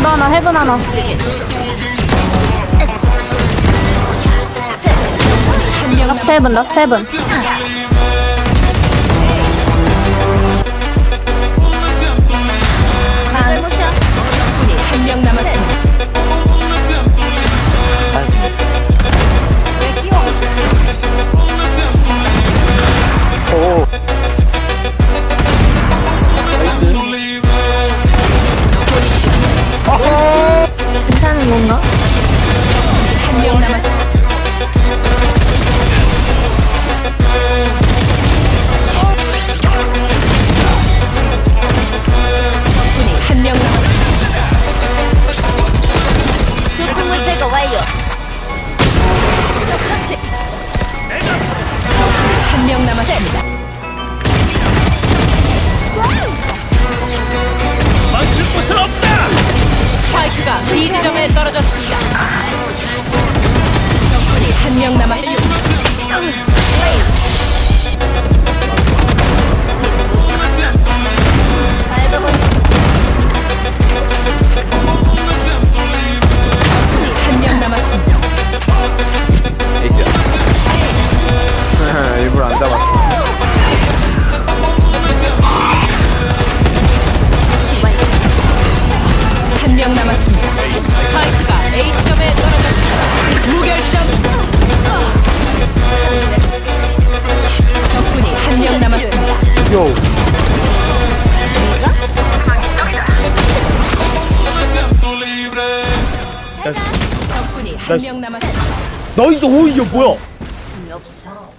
언더 하나, 헤븐 하나. 라스트 헤븐, 라스트 헤븐. heated of it. 귀여워. 덕분이 한 명 남았어. 나이스 오이 이거 뭐야? 재미없어.